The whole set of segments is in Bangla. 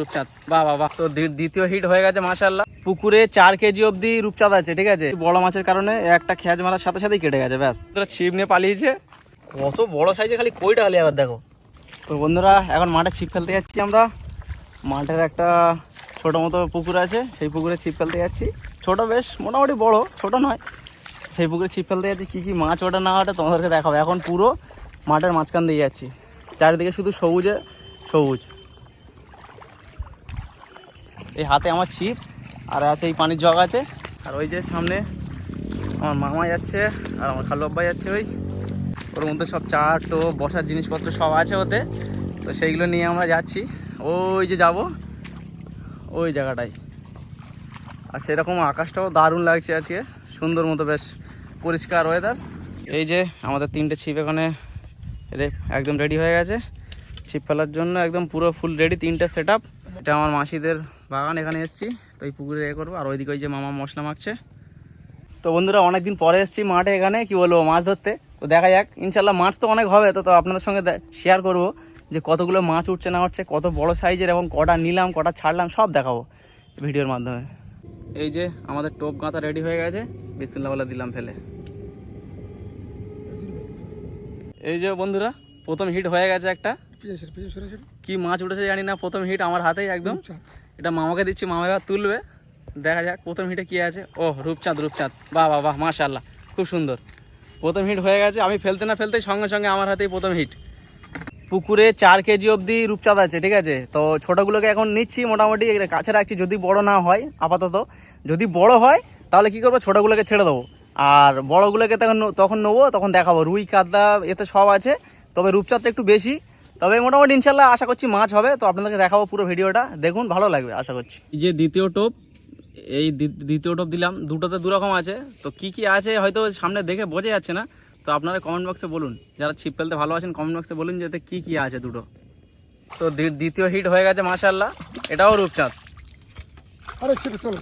রূপচাঁদ। বাহ বাহ বাহ। তো দ্বিতীয় হিট হয়ে গেছে পুকুরে চার কেজি রূপচাঁদ আছে, ঠিক আছে? মাছের কারণে একটা সাথে সাথেই কেটে গেছে, ব্যাস। তোরা ছিপ নিয়ে পালিয়েছে। বড় সাইজে খালি কইটা খালি দেখো। তো বন্ধুরা, এখন মাঠে ছিপ যাচ্ছি আমরা। মাঠের একটা ছোট মতো পুকুর আছে, সেই পুকুরে ছিপ ফেলতে যাচ্ছি। ছোট বেশ, মোটামুটি বড়, ছোট নয়। সেই পুকুরে ছিপ ফেলতে যাচ্ছি, কী কী মাছ ওঠে না ওঠে তোমাদেরকে দেখাবো। এখন পুরো মাঠের মাঝখান দিয়ে যাচ্ছি। চারিদিকে শুধু সবুজে সবুজ। এই হাতে আমার ছিপ, আর আছে এই পানির জগ আছে। আর ওই যে সামনে আমার মামা যাচ্ছে, আর আমার খালু আব্বা যাচ্ছে ওই। ওর মধ্যে সব চাট টো বসার জিনিসপত্র সব আছে ওতে তো সেইগুলো নিয়ে আমরা যাচ্ছি। ওই যে যাব। ওই জায়গাটায়। আর সেরকম আকাশটাও দারুণ লাগছে আজকে। সুন্দর মতো বেশ পরিষ্কার ওয়েদার এই যে আমাদের তিনটে ছিপ এখানে একদম রেডি হয়ে গেছে। ছিপ ফেলার জন্য একদম পুরো ফুল রেডি তিনটে সেট এটা আমার মাসিদের বাগান এখানে এসেছি। তো এই পুকুরে এ করব। আর ওইদিকে ওই যে মামা মশলা মাখছে। তো বন্ধুরা অনেকদিন পরে এসেছি মাঠে এখানে। কি বলব মাছ ধরতে। তো দেখা যাক ইনশাল্লাহ মাছ তো অনেক হবে। তো তো আপনাদের সঙ্গে শেয়ার করব যে কতগুলো মাছ উঠছে না উঠছে কত বড় সাইজের এবং কটা নিলাম কটা ছাড়লাম সব দেখাবো ভিডিওর মাধ্যমে। এই যে আমাদের টোপ গাঁথা রেডি হয়ে গেছে। বিসমিল্লাহ বলে দিলাম ফেলে। এই যে বন্ধুরা প্রথম হিট হয়ে গেছে একটা। কি মাছ উঠেছে জানি না প্রথম হিট আমার হাতেই একদম। এটা মামাকে দিচ্ছি মামা তুলবে। দেখা যাক, প্রথম হিটে কি আছে? ও রূপচাঁদ রূপচাঁদ। বাহ বাহ বাহ মাশাল্লাহ খুব সুন্দর। প্রথম হিট হয়ে গেছে, আমি ফেলতে না ফেলতেই সঙ্গে সঙ্গে আমার হাতেই প্রথম হিট। পুকুরে চার কেজি অবধি রূপচাঁদ আছে, ঠিক আছে? তো ছোটোগুলোকে এখন নিচ্ছি, মোটামুটি কাছে রাখছি, যদি বড় না হয়, আপাতত। যদি বড় হয়, তাহলে কি করব? ছোটোগুলোকে ছেড়ে দেবো। আর বড়গুলোকে তখন তখন নেব, তখন দেখাবো। রুই কাদা এতে সব আছে, তবে রূপচাঁদটা একটু বেশি। তবে মোটামুটি ইনশাল্লাহ আশা করছি মাছ হবে তো আপনাদেরকে দেখাবো পুরো ভিডিওটা। দেখুন ভালো লাগবে আশা করছি। যে দ্বিতীয় টোপ এই দ্বিতীয় টোপ দিলাম দুটোতে দু রকম আছে। তো কি কি আছে হয়তো সামনে দেখে বোঝা যাচ্ছে না তো আপনারা কমেন্ট বক্সে বলুন। যারা ছিপ ফেলতে ভালোবাসেন কমেন্ট বক্সে বলুন যে কি কি আছে দুটো। তো দ্বিতীয় হিট হয়ে গেছে মাশাল্লাহ এটাও রূপচাঁদ। আরে চলো।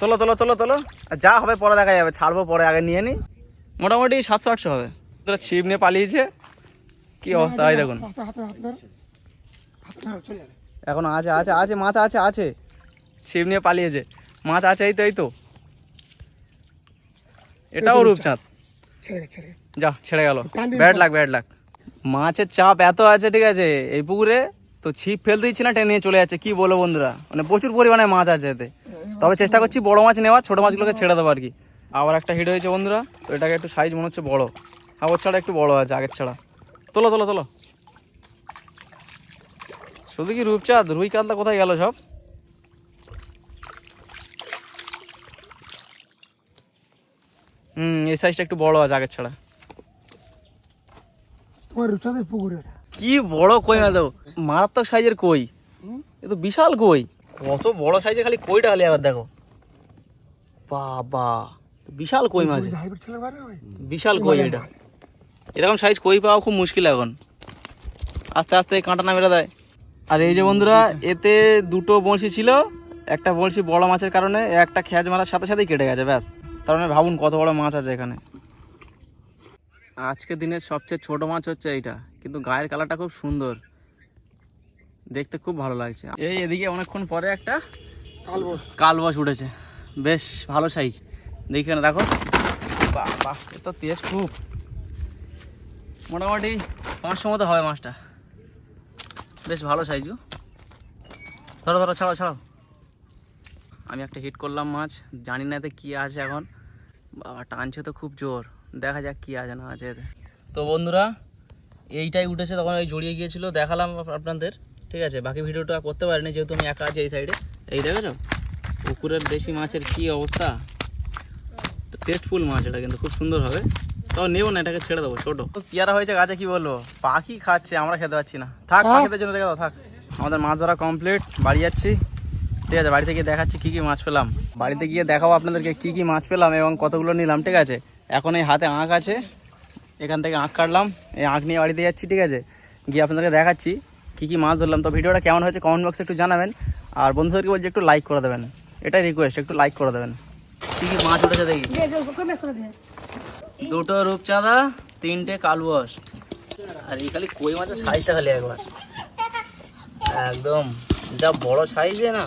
তোলো তোলো তোলো তোলো আর যা হবে পরে দেখা যাবে। ছাড়বো পরে আগে নিয়ে নিই মোটামুটি সাতশো আটশো হবে। তোরা ছিপ নিয়ে পালিয়েছে। কি অবস্থা? হয় দেখুন। এখন আছে আছে আছে মাছ আছে আছে। ছিপ নিয়ে পালিয়েছে। মাছ আছে এই তো এই তো। এটাও রূপচাঁদ। যা ছেড়ে গেল। তো। লাগ ব্যাড লাগ। মাছের চাপ এত আছে ঠিক আছে? এই পুকুরে তো ছিপ ফেলতে দিচ্ছি না টেনে নিয়ে চলে যাচ্ছে। কি বলো বন্ধুরা? মানে প্রচুর পরিমাণে মাছ আছে এতে। তবে চেষ্টা করছি বড় মাছ নেওয়া ছোট মাছগুলোকে ছেড়ে দেবো আর কি। আবার একটা হিট হয়েছে বন্ধুরা তো এটাকে একটু সাইজ মনে হচ্ছে বড়। আগর ছাড়া একটু বড় আছে আগের ছাড়া। তোলো তোলো তোলো। শুধু কি রূপচাঁদ? রুই কাতলা কোথায় গেল সব? হুম এই সাইজটা একটু বড় আছে আগের ছাড়া। তোমার রুচাদের পুকুর কি বড় কই মাছ দেখো মারাত্মক সাইজের কই। এ তো বিশাল কই। কত বড় সাইজের খালি কইটা খালি আবার দেখো। বাবা বিশাল কই মাছ বিশাল কই এটা। এরকম সাইজ কই পাওয়া খুব মুশকিল এখন। আস্তে আস্তে কাঁটা না মেরে দেয়। আর এই যে বন্ধুরা এতে দুটো বড়শি ছিল একটা বড়শি বড় মাছের কারণে একটা খেয়াজ মারার সাথে সাথেই কেটে গেছে ব্যাস। তার মানে ভাবুন কত বড় মাছ আছে এখানে। আজকের দিনের সবচেয়ে ছোট মাছ হচ্ছে এইটা কিন্তু গায়ের কালারটা খুব সুন্দর। দেখতে খুব ভালো লাগছে। এই এদিকে অনেকক্ষণ পরে একটা কাল বস কালবাস উঠেছে। বেশ ভালো সাইজ দেখি দেখো বাহ বাহ এ তো তেজ খুব। মোটামুটি পাঁচশো মতো হবে মাছটা। বেশ ভালো সাইজ ধরো ধরো, ছাড়াও ছাড়াও। আমি একটা হিট করলাম মাছ। জানি না এতে কী আছে এখন। বাবা, টানছে তো খুব জোর। দেখা যাক কী আছে, না আছে তো বন্ধুরা, এইটাই উঠেছে তখন ওই জড়িয়ে গিয়েছিল। দেখালাম আপনাদের। ঠিক আছে, বাকি ভিডিওটা করতে পারিনি যেহেতু আমি একা আছি এই সাইডে এই দেখেছ? পুকুরের দেশি মাছের কি অবস্থা? টেস্টফুল মাছ এটা কিন্তু খুব সুন্দর হবে। নেব না এটাকে ছেড়ে দেবো ছোটো। পেয়ারা হয়েছে গাছে কি বলব? পাখি খাচ্ছে আমরা খেতে পাচ্ছি না। থাক। পাখিদের জন্য রেখে দাও থাক। আমাদের মাছ ধরা কমপ্লিট বাড়ি যাচ্ছি। ঠিক আছে বাড়ি থেকে দেখাচ্ছি কি কি মাছ পেলাম। বাড়িতে গিয়ে দেখাবো আপনাদেরকে কি কি মাছ পেলাম এবং কতগুলো নিলাম ঠিক আছে? এখন এই হাতে আঁক আছে। এখান থেকে আঁক কাটলাম। এই আঁক নিয়ে বাড়িতে যাচ্ছি ঠিক আছে? গিয়ে আপনাদেরকে দেখাচ্ছি কি কি মাছ ধরলাম। তো ভিডিওটা কেমন হয়েছে কমেন্ট বক্সে একটু জানাবেন। আর বন্ধুদেরকে বলছি একটু লাইক করে দেবেন। এটাই রিকোয়েস্ট একটু লাইক করে দেবেন। কি কি মাছ উঠেছে দেখি। দুটো রূপচাঁদা, তিনটে কালবস আর, এই খালি কই মাছের সাইজটা খালি একবার। একদম, যা বড় সাইজে না।